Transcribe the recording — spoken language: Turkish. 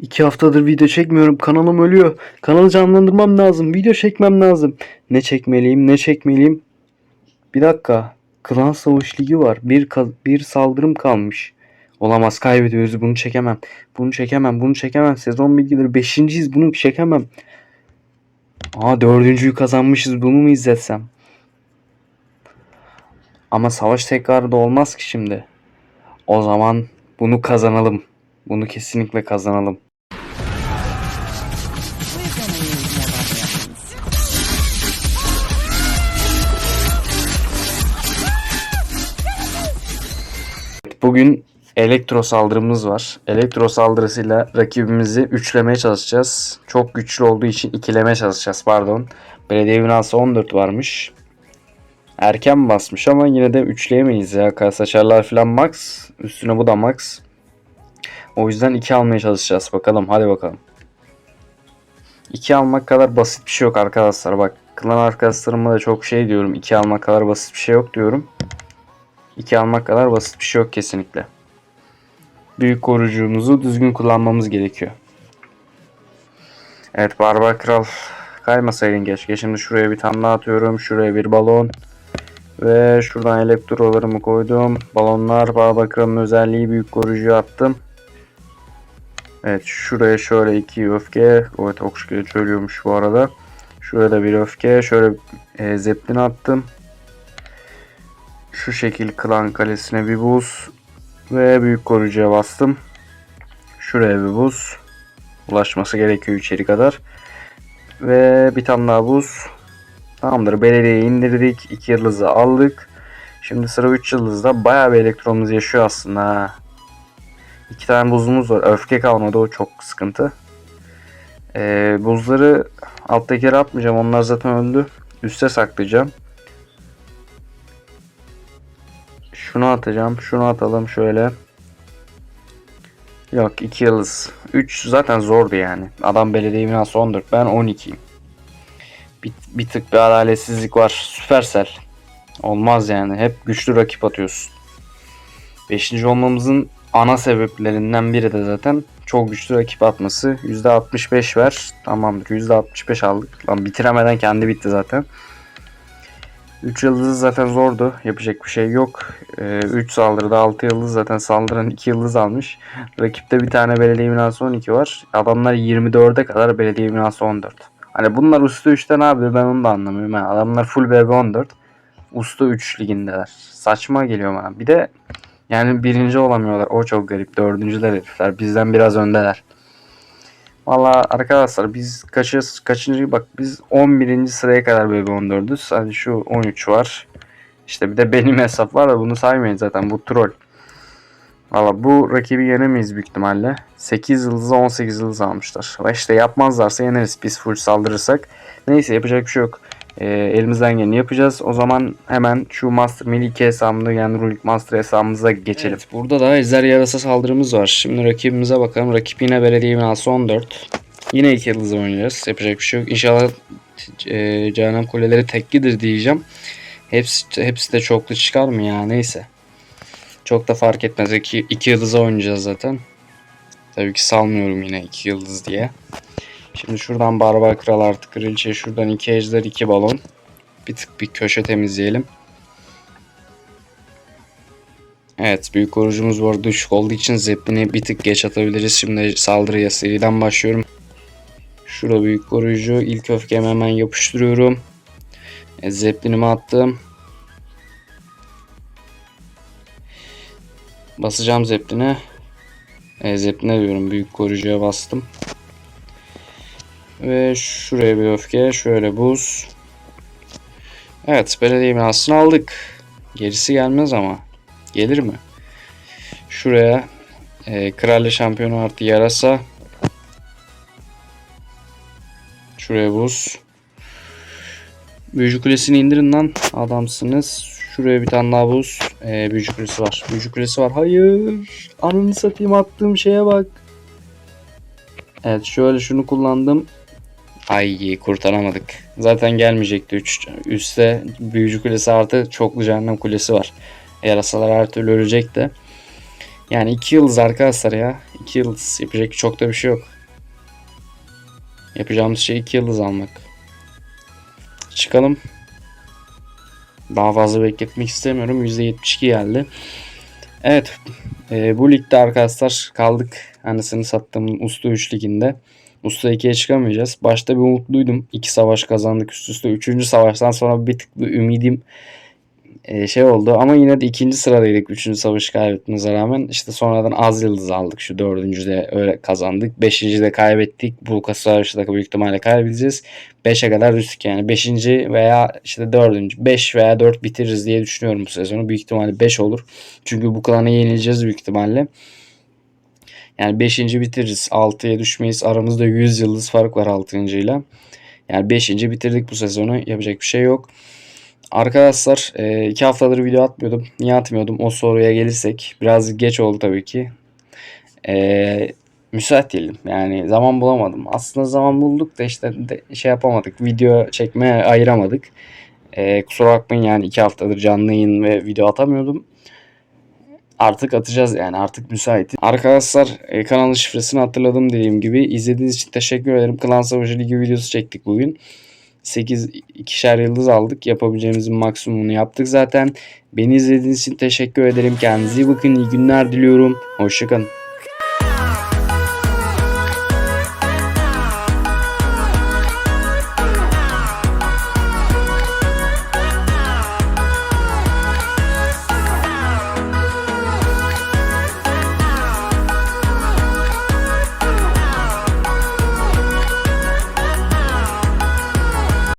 İki haftadır video çekmiyorum. Kanalım ölüyor. Kanalı canlandırmam lazım. Video çekmem lazım. Ne çekmeliyim ne çekmeliyim. Bir dakika. Klan Savaş Ligi var. Bir, bir saldırım kalmış. Olamaz kaybediyoruz. Bunu çekemem. Bunu çekemem. Bunu çekemem. Sezon bilgileri. Beşinciyiz. Bunu çekemem. Aa dördüncüyü kazanmışız. Bunu mu izletsem? Ama savaş tekrarı da olmaz ki şimdi. O zaman bunu kazanalım. Bunu kesinlikle kazanalım. Bugün elektro saldırımız var. Elektro saldırısıyla rakibimizi üçlemeye çalışacağız. Çok güçlü olduğu için ikilemeye çalışacağız pardon. Belediye binası 14 varmış. Erken basmış ama yine de üçleyemeyiz ya. Kasaçarlar falan max. Üstüne bu da max. O yüzden 2 almaya çalışacağız. Bakalım hadi bakalım. 2 almak kadar basit bir şey yok arkadaşlar. Bak klan arkadaşlarıma da çok şey diyorum. 2 almak kadar basit bir şey yok diyorum. 2 almak kadar basit bir şey yok kesinlikle. Büyük koruyucumuzu düzgün kullanmamız gerekiyor. Evet Barbar Kral kaymasaydın keşke. Şimdi şuraya bir tane atıyorum. Şuraya bir balon. Ve şuradan elektrolarımı koydum. Balonlar Barbar Kral'ın özelliği büyük koruyucu attım. Evet şuraya şöyle iki öfke. Evet okşuya söylüyormuş bu arada. Şuraya da bir öfke. Şöyle e, zeplin attım. Şu şekil klan kalesine bir buz. Ve büyük koruyucuya bastım. Şuraya bir buz. Ulaşması gerekiyor içeri kadar. Ve bir tane daha buz. Tamamdır. Belediyeyi indirdik. 2 yıldızı aldık. Şimdi sıra 3 yıldızda. Bayağı bir elektronumuz yaşıyor aslında. İki tane buzumuz var. Öfke kalmadı. O çok sıkıntı. Ee, buzları alttakileri atmayacağım. Onlar zaten öldü. Üste saklayacağım. Şunu atacağım. Şunu atalım şöyle. Yok 2 yıldız. 3 zaten zordu yani. Adam belediye binası 14. Ben 12'yim. Bir, bir tık bir adaletsizlik var. Süpersel. Olmaz yani. Hep güçlü rakip atıyorsun. 5. olmamızın ana sebeplerinden biri de zaten çok güçlü rakip atması. %65 ver. Tamamdır. %65 aldık. Lan bitiremeden kendi bitti zaten. 3 yıldız zaten zordu. Yapacak bir şey yok. 3 saldırıda 6 yıldız zaten saldıran 2 yıldız almış. Rakipte bir tane belediye binası 12 var. Adamlar 24'e kadar belediye binası 14. Hani bunlar usta 3'te ne yapıyor ben onu da anlamıyorum. ha. Adamlar full BB 14. Usta 3 ligindeler. Saçma geliyor bana. Bir de yani birinci olamıyorlar. O çok garip. Dördüncüler herifler. Bizden biraz öndeler. Valla arkadaşlar biz kaçı, kaçıncı bak biz 11. sıraya kadar BB 14'üz. Hadi şu 13 var. İşte bir de benim hesap var da bunu saymayın zaten bu troll. Valla bu rakibi yenemeyiz büyük ihtimalle. 8 yıldız'a 18 yıldız almışlar. Ve işte yapmazlarsa yeneriz biz full saldırırsak. Neyse yapacak bir şey yok. Ee, elimizden geleni yapacağız. O zaman hemen şu Master Melee 2 hesabında yani Rulik Master hesabımıza geçelim. Evet, burada da Ejder Yarasa saldırımız var. Şimdi rakibimize bakalım. Rakip yine Belediye Binası 14. Yine 2 yıldız oynayacağız. Yapacak bir şey yok. İnşallah e, Cehennem Kuleleri teklidir diyeceğim. Hepsi, hepsi de çoklu çıkar mı ya neyse. Çok da fark etmez. 2 iki yıldız'a oynayacağız zaten. Tabii ki salmıyorum yine 2 yıldız diye. Şimdi şuradan Barbar Kral artı Kraliçe. Şuradan 2 ejder 2 balon. Bir tık bir köşe temizleyelim. Evet büyük korucumuz bu arada düşük olduğu için Zeppelin'i bir tık geç atabiliriz. Şimdi saldırıya seriden başlıyorum. Şurada büyük koruyucu. İlk öfkemi hemen yapıştırıyorum. E, Zeppelin'imi attım. Basacağım Zeppelin'e. E, Zeppelin'e diyorum. Büyük koruyucuya bastım. Ve şuraya bir öfke. Şöyle buz. Evet. Belediye binasını aldık. Gerisi gelmez ama. Gelir mi? Şuraya e, Kralya şampiyonu artı yarasa. Şuraya buz. Büyücü kulesini indirin lan. Adamsınız. Şuraya bir tane daha buz. Ee, büyücü kulesi var. Büyücü kulesi var. Hayır. Ananı satayım attığım şeye bak. Evet şöyle şunu kullandım. Ay kurtaramadık. Zaten gelmeyecekti 3. Üste büyücü kulesi artı çoklu cehennem kulesi var. Yarasalar her türlü ölecekti. Yani 2 yıldız arkadaşlar ya. 2 yıldız. Yapacak çok da bir şey yok. Yapacağımız şey 2 yıldız almak. Çıkalım. Daha fazla bekletmek istemiyorum. %72 geldi. Evet. e, bu ligde arkadaşlar kaldık. Anasını sattığım Usta 3 liginde. Usta 2'ye çıkamayacağız. Başta bir umutluydum. 2 savaş kazandık üst üste. 3. savaştan sonra bir tık bir ümidim e, şey oldu. Ama yine de ikinci sıradaydık 3. savaşı kaybetmemize rağmen. İşte sonradan az yıldız aldık. Şu dördüncüde öyle kazandık. Beşinci de kaybettik. Bu savaşı da büyük ihtimalle kaybedeceğiz. 5'e kadar düştük yani. 5. veya işte 4. 5 veya 4 bitiririz diye düşünüyorum bu sezonu. Büyük ihtimalle 5 olur. Çünkü bu klana yenileceğiz büyük ihtimalle. Yani 5. bitiririz. 6'ya düşmeyiz. Aramızda 100 yıldız fark var 6. ile. Yani 5. bitirdik bu sezonu. Yapacak bir şey yok. Arkadaşlar 2 haftadır video atmıyordum. Niye atmıyordum? O soruya gelirsek. Biraz geç oldu tabii ki. E, müsait değildim. Yani zaman bulamadım. Aslında zaman bulduk da işte şey yapamadık. Video çekmeye ayıramadık. E, kusura bakmayın yani 2 haftadır canlı yayın ve video atamıyordum. Artık atacağız yani artık müsaitim. Arkadaşlar e, kanalın şifresini hatırladım dediğim gibi. izlediğiniz için teşekkür ederim. Klan Savaşı Ligi videosu çektik bugün. 8 ikişer yıldız aldık. Yapabileceğimizin maksimumunu yaptık zaten. Beni izlediğiniz için teşekkür ederim. Kendinize iyi bakın. İyi günler diliyorum. Hoşçakalın.